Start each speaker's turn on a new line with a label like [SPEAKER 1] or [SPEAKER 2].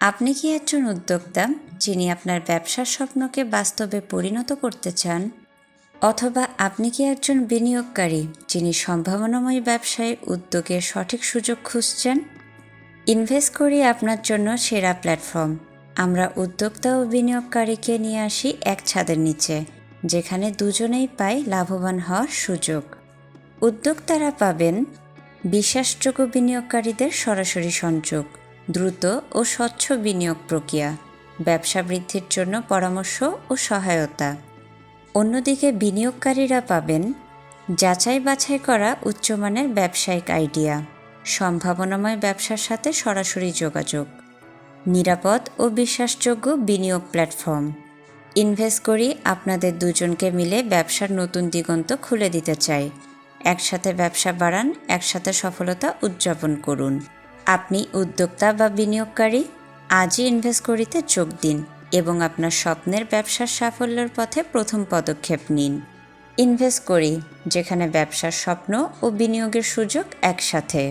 [SPEAKER 1] আপনি কি একজন উদ্যোক্তা যিনি আপনার ব্যবসার স্বপ্নকে বাস্তবে পরিণত করতে চান? অথবা আপনি কি একজন বিনিয়োগকারী যিনি সম্ভাবনাময় ব্যবসায় উদ্যোগের সঠিক সুযোগ খুঁজছেন? ইনভেস্ট করি আপনার জন্য সেরা প্ল্যাটফর্ম। আমরা উদ্যোক্তা ও বিনিয়োগকারীকে নিয়ে আসি এক ছাদের নিচে, যেখানে দুজনেই পায় লাভবান হওয়ার সুযোগ। উদ্যোক্তারা পাবেন বিশ্বাসযোগ্য বিনিয়োগকারীদের সরাসরি সংযোগ। দ্রুত ও স্বচ্ছ বিনিয়োগ প্রক্রিয়া, ব্যবসা বৃদ্ধির জন্য পরামর্শ ও সহায়তা। অন্যদিকে বিনিয়োগকারীরা পাবেন যাচাই বাছাই করা উচ্চমানের ব্যবসায়িক আইডিয়া, সম্ভাবনাময় ব্যবসার সাথে সরাসরি যোগাযোগ, নিরাপদ ও বিশ্বাসযোগ্য বিনিয়োগ প্ল্যাটফর্ম। ইনভেস্ট করি আপনাদের দুজনকে মিলে ব্যবসার নতুন দিগন্ত খুলে দিতে চাই। একসাথে ব্যবসা বাড়ান, একসাথে সফলতা উদযাপন করুন। আপনি উদ্যোক্তা বা বিনিয়োগকারী, আজই ইনভেস্ট করিতে যোগ দিন এবং আপনার স্বপ্নের ব্যবসার সাফল্যের পথে প্রথম পদক্ষেপ নিন। ইনভেস্ট করি, যেখানে ব্যবসার স্বপ্ন ও বিনিয়োগের সুযোগ একসাথে।